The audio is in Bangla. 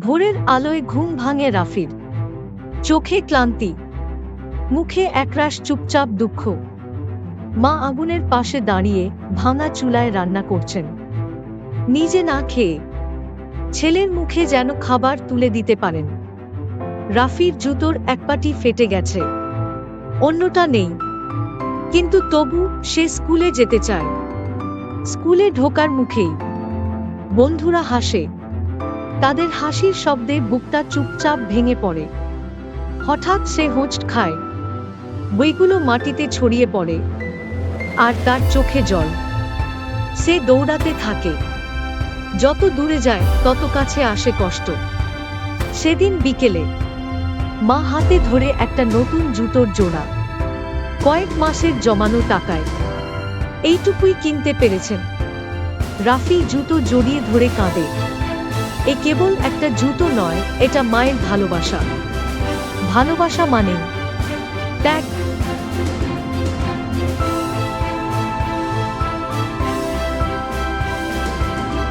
ভোরের আলোয় ঘুম ভাঙে রাফির। চোখে ক্লান্তি। মুখে একরাশ চুপচাপ দুঃখ। মা আগুনের পাশে দাঁড়িয়ে ভাঙা চুলায় রান্না করছেন। নিজে না খেয়ে ছেলের মুখে যেন খাবার তুলে দিতে পারেন। রাফির জুতোর এক পাটি ফেটে গেছে। অন্যটা নেই। কিন্তু তবু সে স্কুলে যেতে চায়। স্কুলে ঢোকার মুখেই। বন্ধুরা হাসে। তাদের হাসির শব্দে বুকটা চুপচাপ ভেঙে পড়ে। হঠাৎ সে হোঁচট খায়। বইগুলো মাটিতে ছড়িয়ে পড়ে। আর তার চোখে জল। সে দৌড়াতে থাকে। যত দূরে যায়, তত কাছে আসে কষ্ট। সেদিন বিকেলে মা হাতে ধরে একটা নতুন জুতোর জোড়া। কয়েক মাসের জমানো টাকায়। এইটুকুই কিনতে পেরেছেন। রাফি জুতো জড়িয়ে ধরে কাঁদে। এ কেবল একটা জুতো নয় এটা মায়ের ভালোবাসা। ভালোবাসা মানে ত্যাগ